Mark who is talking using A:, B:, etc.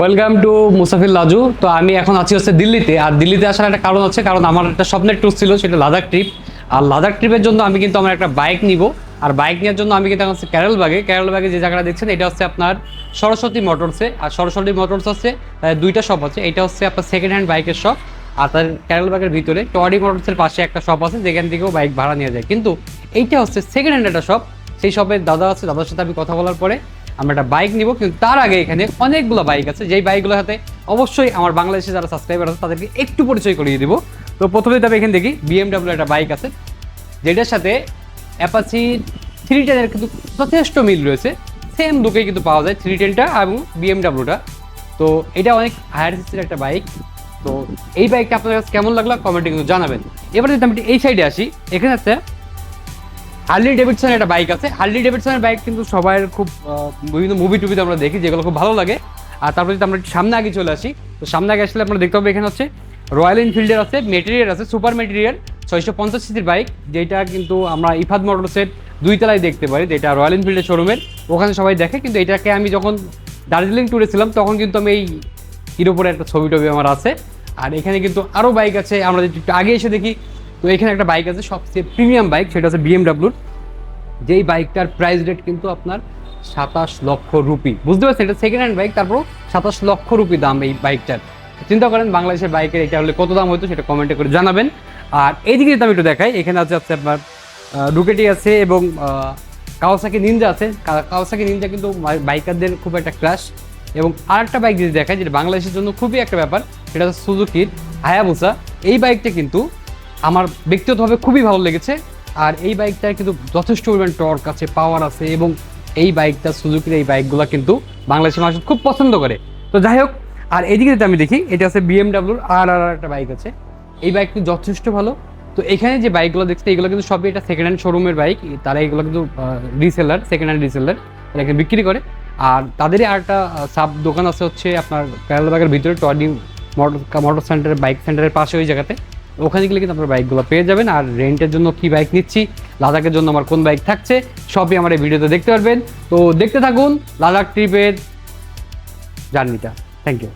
A: Welcome to মুসাফির লাজু তো আমি এখন আছি হচ্ছে দিল্লিতে। আর দিল্লিতে আসার একটা কারণ আছে কারণ আমার একটা স্বপ্নের ট্যুর ছিল, সেটা লাদাখ ট্রিপ আর লাদাখ ট্রিপের জন্য আমি কিন্তু আমার একটা বাইক নিব। আর বাইক নেওয়ার জন্য আমি কিন্তু এখন হচ্ছে ক্যারলবাগে ক্যারলবাগে যে জায়গাটা দেখছেন, এটা হচ্ছে আপনার সরস্বতী মোটরসে আর সরস্বতী মোটরস হচ্ছে দুইটা শপ আছে। এটা হচ্ছে আপনার সেকেন্ড হ্যান্ড বাইকের শপ আর তার ক্যারলবাগের ভিতরে টরি মোটরসের পাশে একটা শপ আছে, যেখান থেকেও বাইক ভাড়া নেওয়া যায়। কিন্তু এইটা হচ্ছে সেকেন্ড হ্যান্ড একটা শপ সেই শপের দাদা আছে, দাদার সাথে আমি কথা বলার পরে আমরা একটা বাইক নিব, কিন্তু তার আগে এখানে অনেকগুলো বাইক আছে। যেই বাইকগুলোর সাথে অবশ্যই আমার বাংলাদেশে যারা সাবস্ক্রাইবার আছে, তাদেরকে একটু পরিচয় করিয়ে দিব। তো প্রথমে তবে এখানে দেখি বিএমডাব্লিউ একটা বাইক আছে, যেটার সাথে অ্যাপাচি থ্রি টেনের কিন্তু যথেষ্ট মিল রয়েছে। সেম দুটোই কিন্তু পাওয়া যায় থ্রি টেনটা এবং বিএমডাব্লিউটা তো এটা অনেক হায়ার সিসির একটা বাইক তো এই বাইকটা আপনার কাছে কেমন লাগল কমেন্টে কিন্তু জানাবেন। এবার যদি আমি এই সাইডে আসি, এখানে আছে হার্লি ডেভিডসন একটা বাইক আছে। হার্লি ডেভিডসনের বাইক কিন্তু সবার খুব বিভিন্ন মুভি টুভিতে আমরা দেখি, যেগুলো খুব ভালো লাগে। আর তারপরে যদি আমরা সামনে আগে চলে আসি, তো সামনে আগে আসলে আমরা দেখতে পাবো এখানে হচ্ছে রয়্যাল এনফিল্ডের আছে মেটেরিয়াল আছে সুপার মেটেরিয়াল ছয়শো পঞ্চাশ সিসির বাইক যেটা কিন্তু আমরা ইফাদ মোটরসের দুই তলায় দেখতে পারি, যেটা রয়্যাল এনফিল্ডের শোরুমের ওখানে সবাই দেখে, কিন্তু এটাকে আমি যখন দার্জিলিং ট্যুরে ছিলাম, তখন কিন্তু আমি এই এর উপরে একটা ছবি টবি আমার আছে। আর এখানে কিন্তু আরও বাইক আছে, আমরা যদি একটু আগে এসে দেখি, তো এখানে একটা বাইক আছে, সবচেয়ে প্রিমিয়াম বাইক সেটা হচ্ছে বিএমডাব্লুর যেই বাইকটার প্রাইস রেট কিন্তু আপনার সাতাশ লক্ষ রুপি। বুঝতে পারছেন? এটা সেকেন্ড হ্যান্ড বাইক তারপর সাতাশ লক্ষ রুপি দাম এই বাইকটার। চিন্তা করেন, বাংলাদেশের বাইকের এটা হলে কত দাম হতো সেটা কমেন্টে করে জানাবেন। আর এইদিকে যদি আমি একটু দেখাই, এখানে আছে হচ্ছে আপনার ডুকেটি আছে এবং কাওয়াসাকি নিনজা আছে। কাওয়াসাকি নিনজা কিন্তু বাইকারদের খুব একটা ক্রাশ এবং আরেকটা বাইক যদি দেখায় যেটা বাংলাদেশের জন্য খুবই একটা ব্যাপার, সেটা হচ্ছে সুজুকির হায়াবুসা এই বাইকটা কিন্তু আমার ব্যক্তিগতভাবে খুবই ভালো লেগেছে। আর এই বাইকটার কিন্তু যথেষ্ট পরিমাণ টর্ক আছে পাওয়ার আছে এবং এই বাইকটা, সুজুকির এই বাইকগুলো কিন্তু বাংলাদেশের মানুষ খুব পছন্দ করে। তো যাই হোক, আর এইদিকে যদি আমি দেখি, এটা আছে বিএমডাব্লিউর আর আর একটা বাইক আছে। এই বাইক কিন্তু যথেষ্ট ভালো। তো এখানে যে বাইকগুলো দেখছে এগুলো কিন্তু সবই এটা সেকেন্ড হ্যান্ড শোরুমের বাইক। তারা এগুলো কিন্তু রিসেলার সেকেন্ড হ্যান্ড রিসেলার তারা এখানে বিক্রি করে। আর তাদেরই আর একটা সাব দোকান আছে হচ্ছে আপনার কেরালাবাগের ভিতরে টর্নি মোটর মোটর সেন্টারের বাইক সেন্টারের পাশে ওই জায়গাতে। ওখানে গেলে কিন্তু আপনার বাইকগুলো পেয়ে যাবেন। আর রেন্টের জন্য কি বাইক নিচ্ছি? লাদাখের জন্য আমার কোন বাইক থাকছে? সবই আমার এই ভিডিওতে দেখতে পারবেন। তো দেখতে থাকুন লাদাখ ট্রিপের জার্নিটা থ্যাংক ইউ